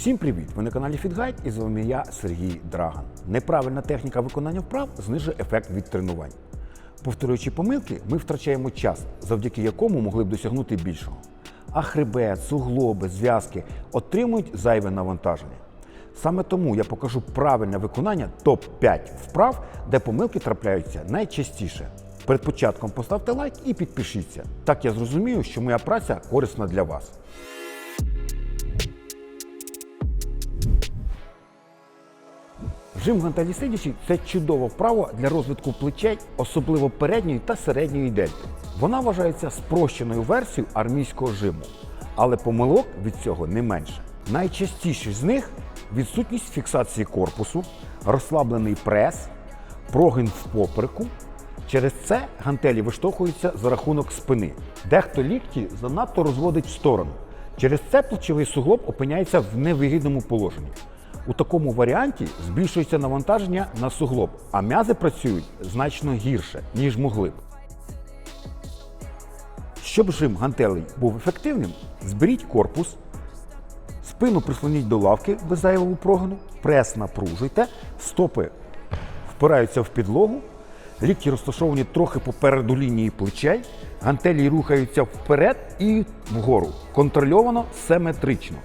Всім привіт! Ви на каналі FitGuide і з вами я Сергій Драган. Неправильна техніка виконання вправ знижує ефект від тренувань. Повторюючи помилки, ми втрачаємо час, завдяки якому могли б досягнути більшого. А хребет, суглоби, зв'язки отримують зайве навантаження. Саме тому я покажу правильне виконання топ-5 вправ, де помилки трапляються найчастіше. Перед початком поставте лайк і підпишіться. Так я зрозумію, що моя праця корисна для вас. Жим гантелі сидячи це чудова вправа для розвитку плечей, особливо передньої та середньої дельти. Вона вважається спрощеною версією армійського жиму, але помилок від цього не менше. Найчастіші з них відсутність фіксації корпусу, розслаблений прес, прогин в попереку. Через це гантелі виштовхуються за рахунок спини. Дехто лікті занадто розводить в сторону. Через це плечовий суглоб опиняється в невигідному положенні. У такому варіанті збільшується навантаження на суглоб, а м'язи працюють значно гірше, ніж могли б. Щоб жим гантелей був ефективним, зберіть корпус, спину прислоніть до лавки без зайвого прогину, прес напружуйте, стопи впираються в підлогу, лікті розташовані трохи попереду лінії плечей, гантелі рухаються вперед і вгору, контрольовано симетрично.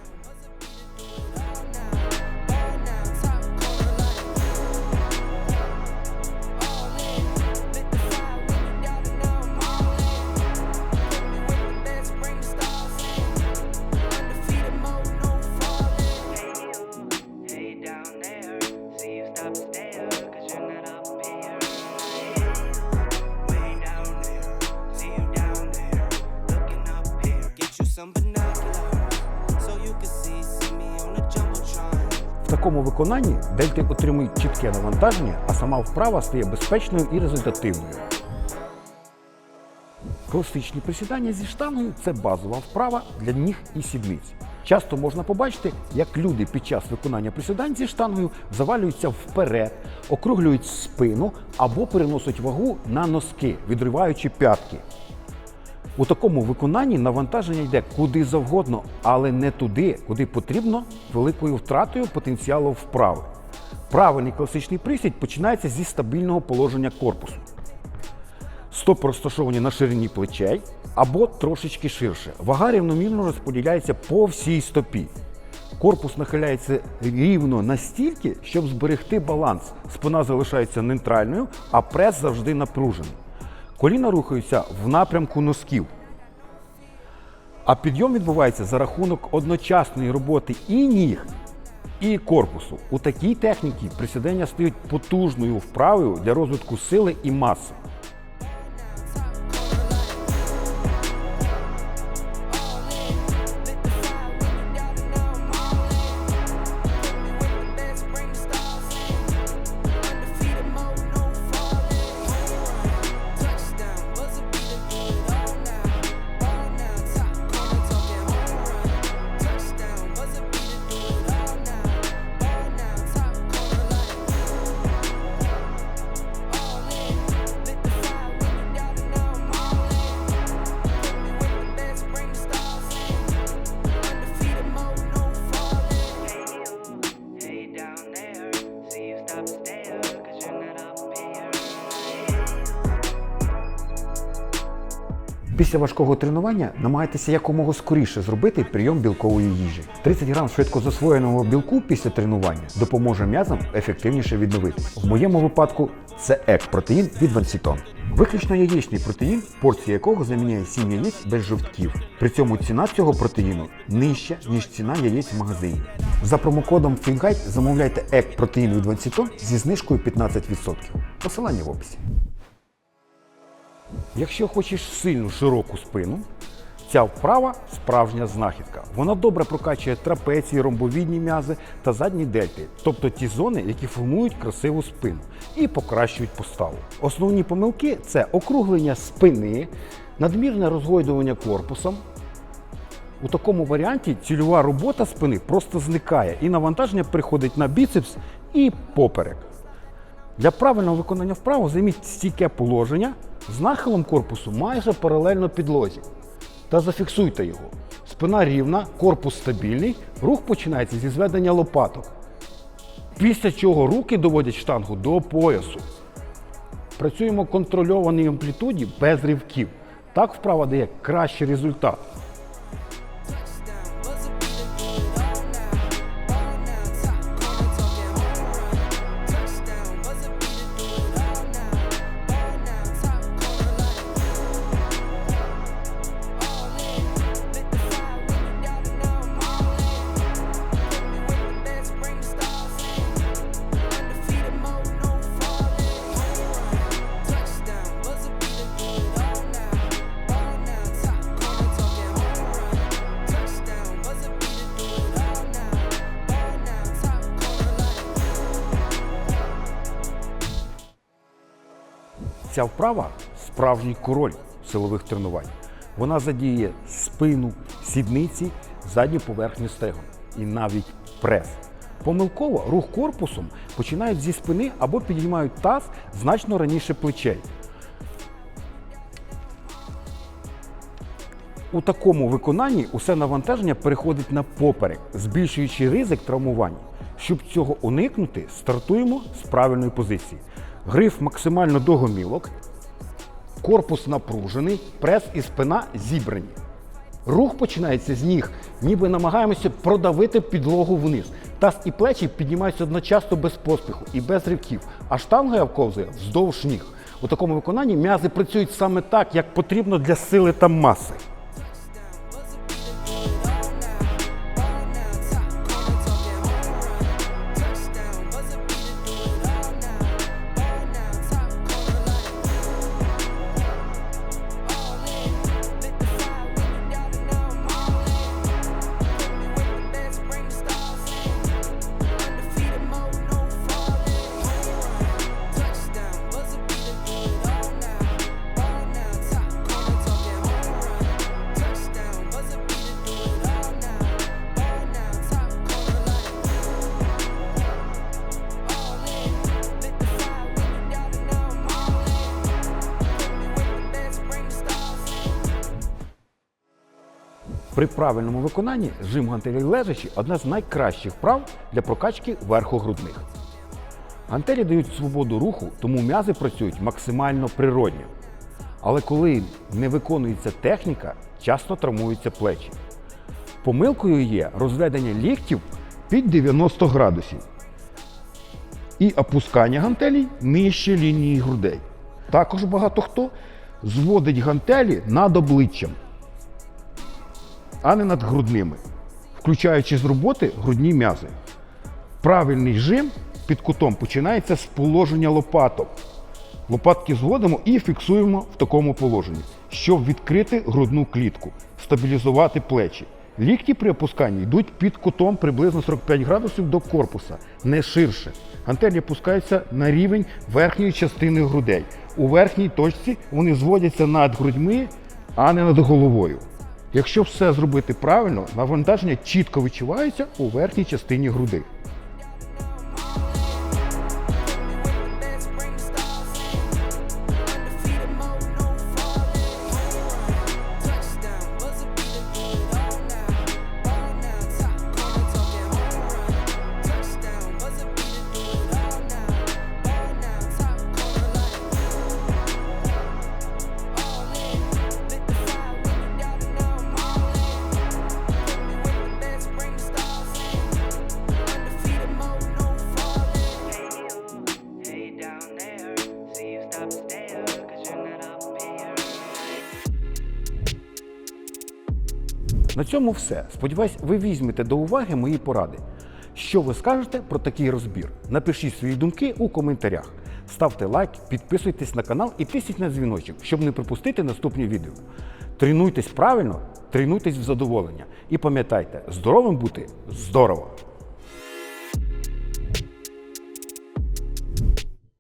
Такому виконанні дельти отримують чітке навантаження, а сама вправа стає безпечною і результативною. Класичні присідання зі штангою це базова вправа для ніг і сідниць. Часто можна побачити, як люди під час виконання присідань зі штангою завалюються вперед, округлюють спину або переносять вагу на носки, відриваючи п'ятки. У такому виконанні навантаження йде куди завгодно, але не туди, куди потрібно великою втратою потенціалу вправи. Правильний класичний присід починається зі стабільного положення корпусу. Стопи розташовані на ширині плечей або трошечки ширше. Вага рівномірно розподіляється по всій стопі. Корпус нахиляється рівно настільки, щоб зберегти баланс. Спина залишається нейтральною, а прес завжди напружений. Коліна рухаються в напрямку носків. А підйом відбувається за рахунок одночасної роботи і ніг, і корпусу. У такій техніці присідання стають потужною вправою для розвитку сили і маси. Після важкого тренування намагайтеся якомога скоріше зробити прийом білкової їжі. 30 грам швидко засвоєного білку після тренування допоможе м'язам ефективніше відновитися. В моєму випадку це ек-протеїн від Вансітон. Виключно яєчний протеїн, порція якого заміняє 7 яєць без жовтків. При цьому ціна цього протеїну нижча, ніж ціна яєць в магазині. За промокодом FINGUIDE замовляйте ек-протеїн від Вансітон зі знижкою 15%. Посилання в описі. Якщо хочеш сильну широку спину, ця вправа справжня знахідка. Вона добре прокачує трапеції, ромбовідні м'язи та задні дельти, тобто ті зони, які формують красиву спину і покращують поставу. Основні помилки це округлення спини, надмірне розгойдування корпусом. У такому варіанті цільова робота спини просто зникає і навантаження приходить на біцепс і поперек. Для правильного виконання вправи займіть стійке положення з нахилом корпусу майже паралельно підлозі. Та зафіксуйте його. Спина рівна, корпус стабільний, рух починається зі зведення лопаток. Після чого руки доводять штангу до поясу. Працюємо в контрольованій амплітуді без ривків. Так вправа дає кращий результат. Ця вправа справжній король силових тренувань. Вона задіє спину, сідниці, задню поверхню стегон і навіть прес. Помилково рух корпусом починають зі спини або підіймають таз значно раніше плечей. У такому виконанні усе навантаження переходить на поперек, збільшуючи ризик травмування. Щоб цього уникнути, стартуємо з правильної позиції. Гриф максимально до гомілок, корпус напружений, прес і спина зібрані. Рух починається з ніг, ніби намагаємося продавити підлогу вниз. Таз і плечі піднімаються одночасно без поспіху і без ривків, а штанга вковзує вздовж ніг. У такому виконанні м'язи працюють саме так, як потрібно для сили та маси. При правильному виконанні жим гантелей лежачі одна з найкращих вправ для прокачки верхогрудних. Гантелі дають свободу руху, тому м'язи працюють максимально природньо. Але коли не виконується техніка, часто травмуються плечі. Помилкою є розведення ліктів під 90 градусів і опускання гантелей нижче лінії грудей. Також багато хто зводить гантелі над обличчям а не над грудними, включаючи з роботи грудні м'язи. Правильний жим під кутом починається з положення лопаток. Лопатки зводимо і фіксуємо в такому положенні, щоб відкрити грудну клітку, стабілізувати плечі. Лікті при опусканні йдуть під кутом приблизно 45 градусів до корпуса, не ширше. Гантелі опускаються на рівень верхньої частини грудей. У верхній точці вони зводяться над грудьми, а не над головою. Якщо все зробити правильно, навантаження чітко відчувається у верхній частині груди. На цьому все. Сподіваюсь, ви візьмете до уваги мої поради. Що ви скажете про такий розбір? Напишіть свої думки у коментарях. Ставте лайк, підписуйтесь на канал і тисніть на дзвіночок, щоб не пропустити наступні відео. Тренуйтесь правильно, тренуйтесь в задоволення. І пам'ятайте, здоровим бути здорово!